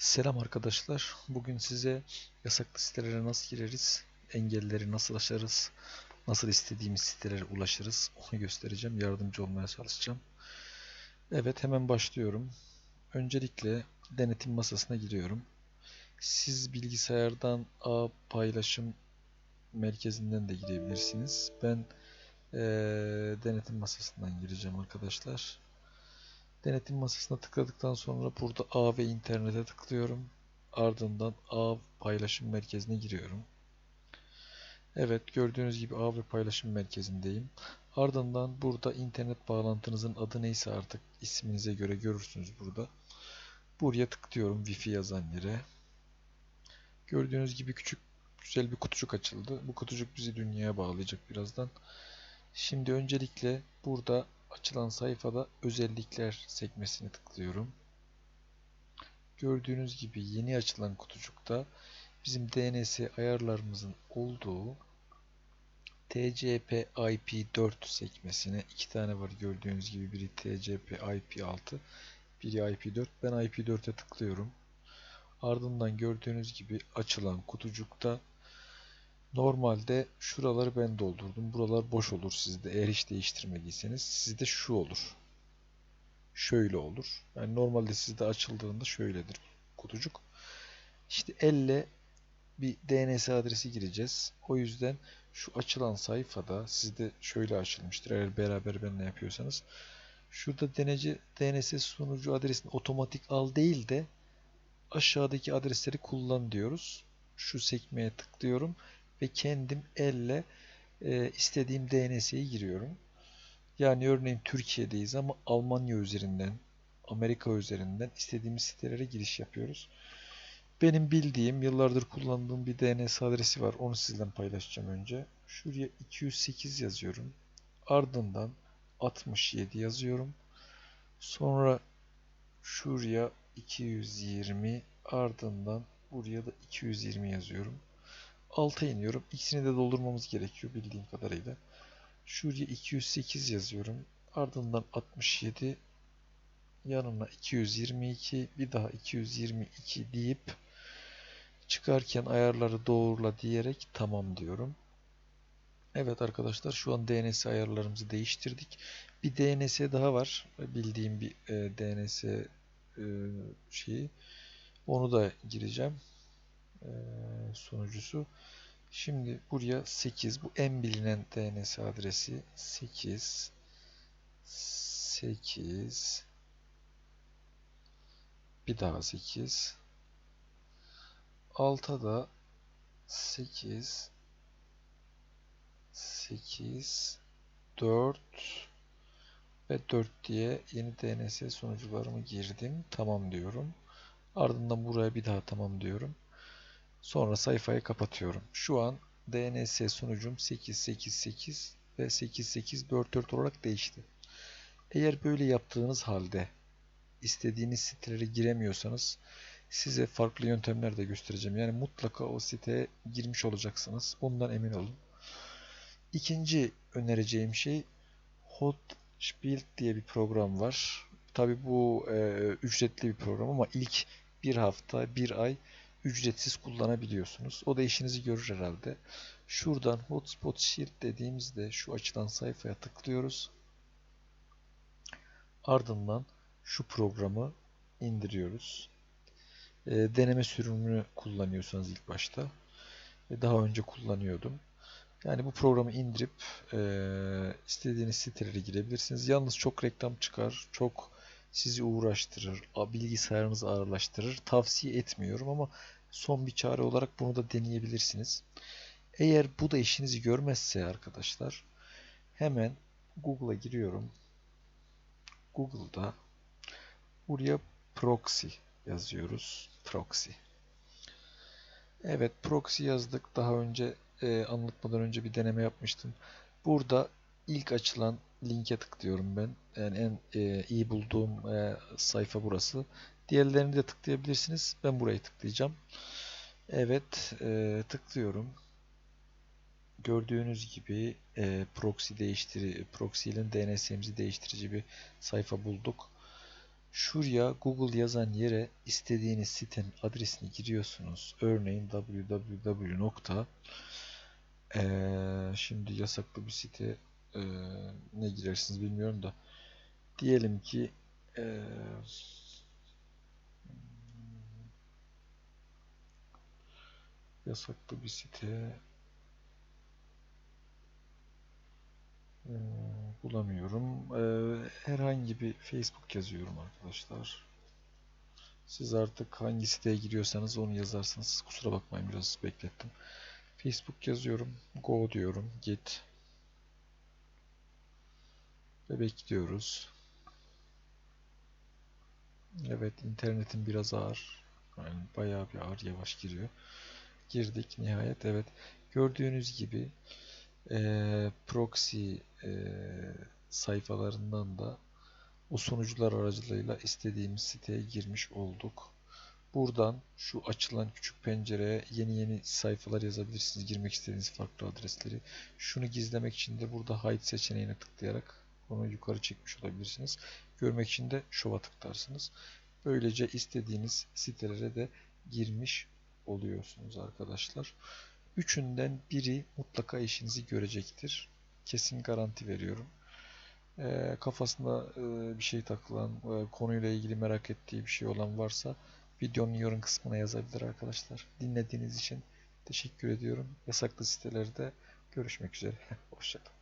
Selam arkadaşlar. Bugün size yasaklı sitelere nasıl gireriz, engelleri nasıl aşarız, nasıl istediğimiz sitelere ulaşırız onu göstereceğim. Yardımcı olmaya çalışacağım. Evet hemen başlıyorum. Öncelikle denetim masasına giriyorum. Siz bilgisayardan ağ paylaşım merkezinden de girebilirsiniz. Ben eee, denetim masasından gireceğim arkadaşlar. Denetim masasına tıkladıktan sonra burada ağ ve internete tıklıyorum. Ardından ağ paylaşım merkezine giriyorum. Evet gördüğünüz gibi ağ ve paylaşım merkezindeyim. Ardından burada internet bağlantınızın adı neyse artık isminize göre görürsünüz burada. Buraya tıklıyorum Wi-Fi yazan yere. Gördüğünüz gibi küçük güzel bir kutucuk açıldı. Bu kutucuk bizi dünyaya bağlayacak birazdan. Şimdi öncelikle burada açılan sayfada özellikler sekmesini tıklıyorum. Gördüğünüz gibi yeni açılan kutucukta bizim DNS ayarlarımızın olduğu TCP/IP4 sekmesine iki tane var gördüğünüz gibi biri TCP/IP6 biri IP4 ben IP4'e tıklıyorum. Ardından gördüğünüz gibi açılan kutucukta Normalde şuraları ben doldurdum. Buralar boş olur sizde eğer hiç değiştirmediyseniz. Sizde şu olur. Şöyle olur. Yani normalde sizde açıldığında şöyledir kutucuk. İşte elle bir DNS adresi gireceğiz. O yüzden şu açılan sayfada sizde şöyle açılmıştır. Eğer beraber benimle yapıyorsanız. Şurada deneci, DNS sunucu adresini otomatik al değil de aşağıdaki adresleri kullan diyoruz. Şu sekmeye tıklıyorum ve kendim elle e, istediğim DNS'yi giriyorum. Yani örneğin Türkiye'deyiz ama Almanya üzerinden, Amerika üzerinden istediğimiz sitelere giriş yapıyoruz. Benim bildiğim, yıllardır kullandığım bir DNS adresi var. Onu sizden paylaşacağım önce. Şuraya 208 yazıyorum. Ardından 67 yazıyorum. Sonra şuraya 220 ardından buraya da 220 yazıyorum. Alta iniyorum. İkisini de doldurmamız gerekiyor bildiğim kadarıyla. Şuraya 208 yazıyorum. Ardından 67 yanına 222 bir daha 222 deyip çıkarken ayarları doğrula diyerek tamam diyorum. Evet arkadaşlar şu an DNS ayarlarımızı değiştirdik. Bir DNS daha var. Bildiğim bir e, DNS e, şeyi. Onu da gireceğim. E, sunucusu. Şimdi buraya 8 bu en bilinen DNS adresi 8 8 bir daha 8 alta da 8 8 4 ve 4 diye yeni DNS sunucularımı girdim. Tamam diyorum. Ardından buraya bir daha tamam diyorum. Sonra sayfayı kapatıyorum. Şu an DNS sunucum 888 ve 8844 olarak değişti. Eğer böyle yaptığınız halde istediğiniz sitelere giremiyorsanız size farklı yöntemler de göstereceğim. Yani mutlaka o siteye girmiş olacaksınız. Bundan emin olun. İkinci önereceğim şey Hotsplit diye bir program var. Tabi bu e, ücretli bir program ama ilk bir hafta, bir ay ücretsiz kullanabiliyorsunuz. O da işinizi görür herhalde. Şuradan Hotspot Shield dediğimizde şu açılan sayfaya tıklıyoruz. Ardından şu programı indiriyoruz. E, deneme sürümünü kullanıyorsanız ilk başta. E, daha önce kullanıyordum. Yani bu programı indirip e, istediğiniz sitelere girebilirsiniz. Yalnız çok reklam çıkar, çok sizi uğraştırır, bilgisayarınızı ağırlaştırır. Tavsiye etmiyorum ama son bir çare olarak bunu da deneyebilirsiniz. Eğer bu da işinizi görmezse arkadaşlar hemen Google'a giriyorum. Google'da buraya proxy yazıyoruz. Proxy. Evet proxy yazdık. Daha önce e, anlatmadan önce bir deneme yapmıştım. Burada ilk açılan linke tıklıyorum ben. Yani en e, iyi bulduğum e, sayfa burası. Diğerlerini de tıklayabilirsiniz. Ben burayı tıklayacağım. Evet e, tıklıyorum. Gördüğünüz gibi e, proxy değiştiri proxy ile DNS'imizi değiştirici bir sayfa bulduk. Şuraya Google yazan yere istediğiniz sitenin adresini giriyorsunuz. Örneğin www. eee, şimdi yasaklı bir site eee, ne girersiniz bilmiyorum da diyelim ki eee, yasaklı bir site eee, bulamıyorum. Eee, herhangi bir Facebook yazıyorum arkadaşlar. Siz artık hangi siteye giriyorsanız onu yazarsınız. Kusura bakmayın biraz beklettim. Facebook yazıyorum. Go diyorum. Git. Ve bekliyoruz. Evet internetim biraz ağır. Yani bayağı bir ağır yavaş giriyor. Girdik nihayet. Evet. Gördüğünüz gibi eee, proxy eee, sayfalarından da o sunucular aracılığıyla istediğimiz siteye girmiş olduk. Buradan şu açılan küçük pencereye yeni yeni sayfalar yazabilirsiniz. Girmek istediğiniz farklı adresleri. Şunu gizlemek için de burada hide seçeneğine tıklayarak onu yukarı çekmiş olabilirsiniz. Görmek için de show'a tıklarsınız. Böylece istediğiniz sitelere de girmiş oluyorsunuz arkadaşlar. Üçünden biri mutlaka işinizi görecektir. Kesin garanti veriyorum. Eee, kafasında eee, bir şey takılan, eee, konuyla ilgili merak ettiği bir şey olan varsa videonun yorum kısmına yazabilir arkadaşlar. Dinlediğiniz için teşekkür ediyorum. Yasaklı sitelerde görüşmek üzere. Hoşçakalın.